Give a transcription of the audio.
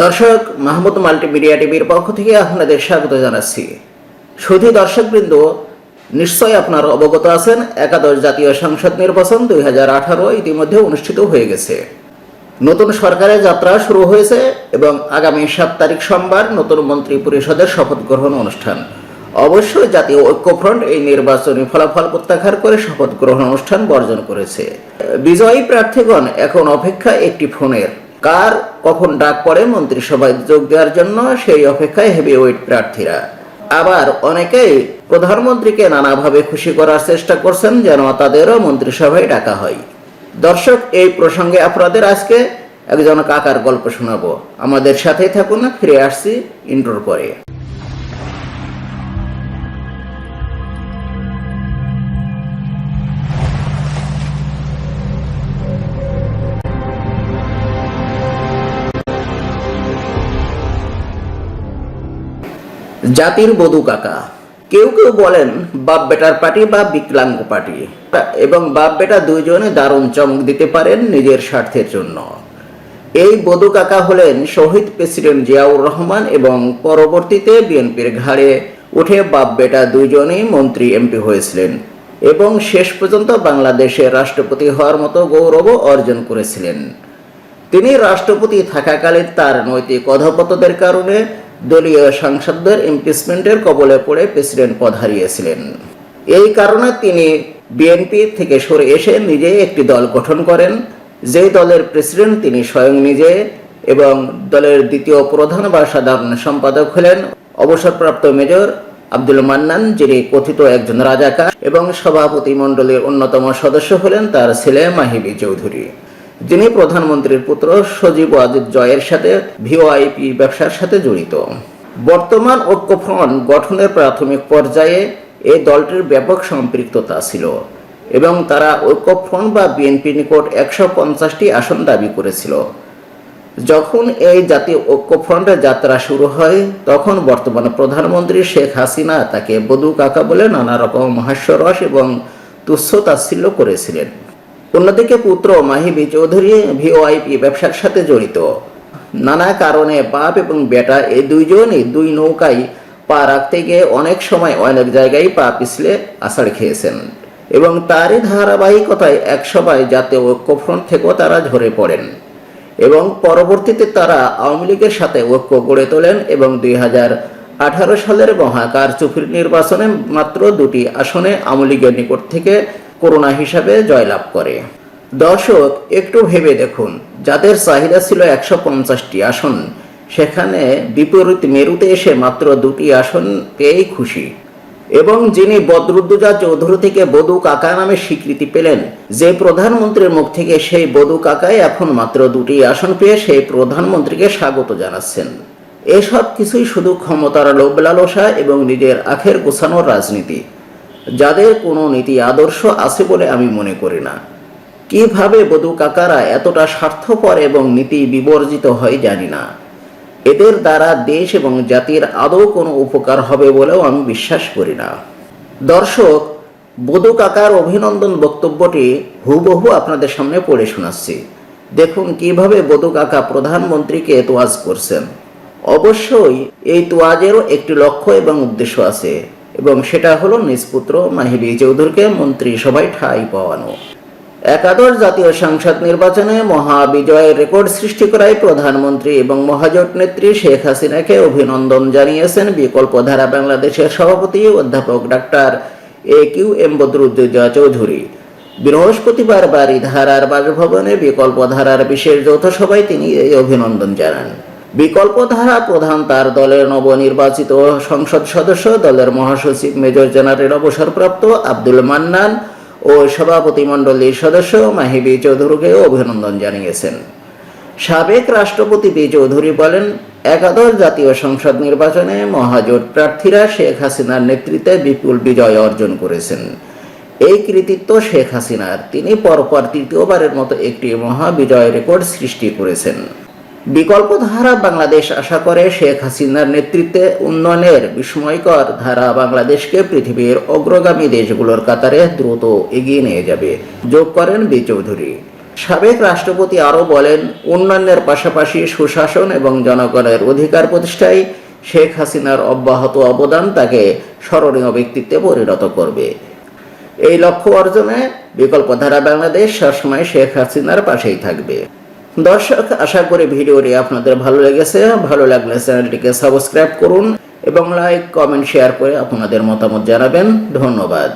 দর্শক, মাহমুদ মাল্টিমিডিয়া টিভির পক্ষ থেকে আপনাদের স্বাগত জানাচ্ছি। শুধু দর্শকবৃন্দ নিশ্চয় আপনারা অবগত আছেন, একাদশ জাতীয় সংসদ নির্বাচন দুই হাজার আঠারো ইতিমধ্যে অনুষ্ঠিত হয়ে গেছে। নতুন সরকারের যাত্রা শুরু হয়েছে এবং আগামী সাত তারিখ সোমবার নতুন মন্ত্রী পরিষদের শপথ গ্রহণ অনুষ্ঠান। অবশ্যই জাতীয় ঐক্যফ্রন্ট এই নির্বাচনী ফলাফল প্রত্যাখ্যান করে শপথ গ্রহণ অনুষ্ঠান বর্জন করেছে। বিজয়ী প্রার্থীগণ এখন অপেক্ষা একটি ফোনের। কার, কখন ডাক পড়ে মন্ত্রিসভায় যোগ দেওয়ার জন্য, সেই অপেক্ষায় হেভি ওয়েট প্রার্থীরা। আবার অনেকেই প্রধানমন্ত্রীকে নানাভাবে খুশি করার চেষ্টা করছেন যেন তাদেরও মন্ত্রিসভায় ডাকা হয়। দর্শক, এই প্রসঙ্গে আপনাদের আজকে একজন কাকার গল্প শোনাবো। আমাদের সাথেই থাকুন, ফিরে আসছি ইন্টোর পরে। জাতির বধু কাকা। কেউ কেউ বলেন, বাপ বেটার পার্টি বা বিকলাঙ্গ পার্টি। এবং বাপ বেটা দুইজনে দারুণ চমক দিতে পারেন নিজের স্বার্থের জন্য। এই বধু কাকা হলেন শহীদ প্রেসিডেন্ট জিয়াউর রহমান এবং পরবর্তীতে বিএনপির ঘাড়ে উঠে বাপ বেটা দুইজনেই মন্ত্রী এমপি হয়েছিলেন এবং শেষ পর্যন্ত বাংলাদেশের রাষ্ট্রপতি হওয়ার মতো গৌরবও অর্জন করেছিলেন। তিনি রাষ্ট্রপতি থাকাকালীন তার নৈতিক অধপতদের কারণে দলীয় সাংসদদের ইমপিচমেন্টের কবলে পড়ে প্রেসিডেন্ট পদ হারিয়েছিলেন। এই কারণে তিনি বিএনপি থেকে সরে এসে নিজেই একটি দল গঠন করেন। যেই দলের প্রেসিডেন্ট তিনি স্বয়ং নিজে এবং দলের দ্বিতীয় প্রধান বা সাধারণ সম্পাদক হলেন অবসরপ্রাপ্ত মেজর আব্দুল মান্নান, যিনি কথিত একজন রাজাকার এবং সভাপতি মণ্ডলীর অন্যতম সদস্য হলেন তার ছেলে মাহিবি চৌধুরী। যিনি প্রধানমন্ত্রীর পুত্র সজীব ওয়াজিদ জয়ের সাথে ভিওআইপি ব্যবসার সাথে জড়িত। বর্তমান ঐক্যফ্রন্ট গঠনের প্রাথমিক পর্যায়ে এই দলটির ব্যাপক সম্পৃক্ততা ছিল এবং তারা ঐক্যফ্রন্ট বা বিএনপি নিকট একশো পঞ্চাশটি আসন দাবি করেছিল। যখন এই জাতীয় ঐক্যফ্রন্টের যাত্রা শুরু হয়, তখন বর্তমান প্রধানমন্ত্রী শেখ হাসিনা তাকে বধু কাকা বলে নানা রকম হাস্যরস এবং তুচ্ছ তাচ্ছিল্য করেছিলেন। অন্যদিকে পুত্র মাহিবি চৌধুরী ভিওআইপি ব্যবসার সাথে জড়িত। নানা কারণে বাপ এবং বেটা এই দুইজনই দুই নৌকায় পা রাখতে গিয়ে অনেক সময় অনেক জায়গায় পা পিছলে আষাঢ় খেয়েছেন এবং তারই ধারাবাহিকতায় এক সময় জাতীয় ঐক্যফ্রন্ট থেকেও তারা ঝরে পড়েন এবং পরবর্তীতে তারা আওয়ামী লীগের সাথে ঐক্য গড়ে তোলেন এবং দুই হাজার আঠারো সালের মহাকার চুপির নির্বাচনে মাত্র দুটি আসনে আওয়ামী লীগের নিকট থেকে করোনা হিসাবে জয়লাভ করে। দর্শক, একটু ভেবে দেখুন, যাদের চাহিদা ছিল একশো পঞ্চাশটি আসন, সেখানে বিপরীত মেরুতে এসে মাত্র দুটি আসন পেয়েই খুশি। এবং যিনি বদরুদ্দুজা চৌধুরী থেকে বধু কাকা নামে স্বীকৃতি পেলেন, যে প্রধানমন্ত্রীর মুখ থেকে সেই বধু কাকাই এখন মাত্র দুটি আসন পেয়ে সেই প্রধানমন্ত্রীকে স্বাগত জানাচ্ছেন। এসব কিছুই শুধু ক্ষমতার লোভ লালসা এবং নিজের আখের গোছানোর রাজনীতি। যাদের কোনো নীতি আদর্শ আছে বলে আমি মনে করি না। কীভাবে বধু কাকারা এতটা স্বার্থপর এবং নীতি বিবর্জিত হয় জানি না। এদের দ্বারা দেশ এবং জাতির আদৌ কোনো উপকার হবে বলেও আমি বিশ্বাস করি না। দর্শক, বধু কাকার অভিনন্দন বক্তব্যটি হুবহু আপনাদের সামনে পড়ে শোনাচ্ছি। দেখুন কীভাবে বধু কাকা প্রধানমন্ত্রীকে তোয়াজ করছেন। অবশ্যই এই তোয়াজেরও একটি লক্ষ্য এবং উদ্দেশ্য আছে। এবং সেটা হলো নিজপুত্র মাহিলি চৌধুরীকে মন্ত্রিসভায় ঠাঁই পাওয়ানো। একাদশ জাতীয় সংসদ নির্বাচনে মহাবিজয়ের রেকর্ড সৃষ্টি করায় প্রধানমন্ত্রী এবং মহাজোট নেত্রী শেখ হাসিনাকে অভিনন্দন জানিয়েছেন বিকল্পধারা বাংলাদেশের সভাপতি অধ্যাপক doctor A Q M Badruddoza Chowdhury. বৃহস্পতিবার বাড়িধারার বাসভবনে বিকল্পধারার বিশেষ যৌথ সভায় তিনি এই অভিনন্দন জানান। বিকল্পধারা প্রধান তার দলের নবনির্বাচিত সংসদ সদস্য, দলের মহাসচিব, মেজর জেনারেল অবসরপ্রাপ্ত আব্দুল মান্নান ও সভাপতি মণ্ডলীর সদস্য মাহিবি চৌধুরীকে অভিনন্দন জানিয়েছেন। সাবেক রাষ্ট্রপতি বি চৌধুরী বলেন, একাদশ জাতীয় সংসদ নির্বাচনে মহাজোট প্রার্থীরা শেখ হাসিনার নেতৃত্বে বিপুল বিজয় অর্জন করেছেন। এই কৃতিত্ব শেখ হাসিনার। তিনি পরপর তৃতীয়বারের মতো একটি মহাবিজয় রেকর্ড সৃষ্টি করেছেন। বিকল্প ধারা বাংলাদেশ আশা করে শেখ হাসিনার নেতৃত্বে উন্নয়নের বিস্ময়কর ধারা বাংলাদেশকে পৃথিবীর অগ্রগামী দেশগুলোর কাতারে দ্রুত এগিয়ে নিয়ে যাবে। যোগ করেন বি চৌধুরী। সাবেক রাষ্ট্রপতি আরও বলেন, উন্নয়নের পাশাপাশি সুশাসন এবং জনগণের অধিকার প্রতিষ্ঠায় শেখ হাসিনার অব্যাহত অবদান তাকে স্মরণীয় ব্যক্তিত্বে পরিণত করবে। এই লক্ষ্য অর্জনে বিকল্পধারা বাংলাদেশ সবসময় শেখ হাসিনার পাশেই থাকবে। দর্শক, আশা করি ভিডিওটি আপনাদের ভালো লেগেছে। ভালো লাগলে চ্যানেলটিকে সাবস্ক্রাইব করুন এবং লাইক, কমেন্ট, শেয়ার করে আপনাদের মতামত জানাবেন। ধন্যবাদ।